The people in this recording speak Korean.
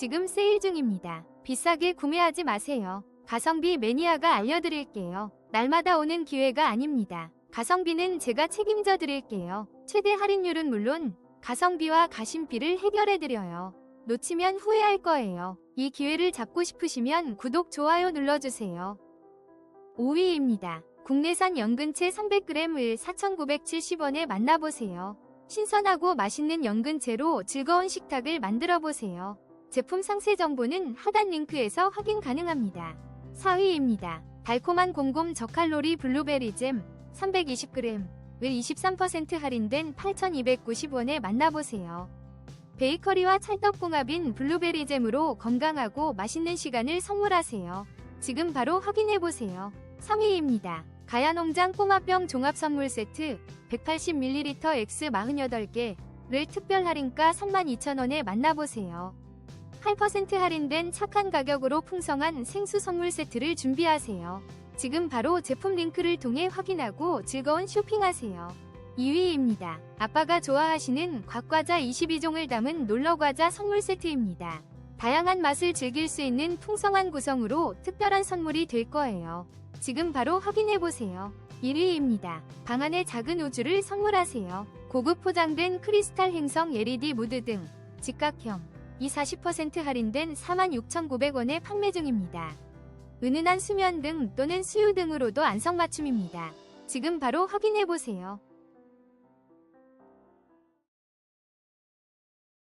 지금 세일 중입니다. 비싸게 구매하지 마세요. 가성비 매니아가 알려드릴게요. 날마다 오는 기회가 아닙니다. 가성비는 제가 책임져 드릴게요. 최대 할인율은 물론 가성비와 가심비를 해결해 드려요. 놓치면 후회할 거예요. 이 기회를 잡고 싶으시면 구독, 좋아요 눌러주세요. 5위입니다. 국내산 연근채 300g을 4,970원에 만나보세요. 신선하고 맛있는 연근채로 즐거운 식탁을 만들어보세요. 제품 상세 정보는 하단 링크에서 확인 가능합니다. 4위입니다. 달콤한 곰곰 저칼로리 블루베리 잼 320g 을 23% 할인된 8,290원에 만나보세요. 베이커리와 찰떡궁합인 블루베리 잼으로 건강하고 맛있는 시간을 선물하세요. 지금 바로 확인해보세요. 3위입니다. 가야농장 꼬마병 종합선물 세트 180ml X 48개를 특별 할인가 32,000원에 만나보세요. 8% 할인된 착한 가격으로 풍성한 생수 선물 세트를 준비하세요. 지금 바로 제품 링크를 통해 확인하고 즐거운 쇼핑하세요. 2위입니다. 아빠가 좋아하시는 곽과자 22종을 담은 놀러과자 선물 세트입니다. 다양한 맛을 즐길 수 있는 풍성한 구성으로 특별한 선물이 될 거예요. 지금 바로 확인해보세요. 1위입니다. 방 안의 작은 우주를 선물하세요. 고급 포장된 크리스탈 행성 LED 무드 등 직각형 이 40% 할인된 46,900원에 판매 중입니다. 은은한 수면 등 또는 수유 등으로도 안성맞춤입니다. 지금 바로 확인해보세요.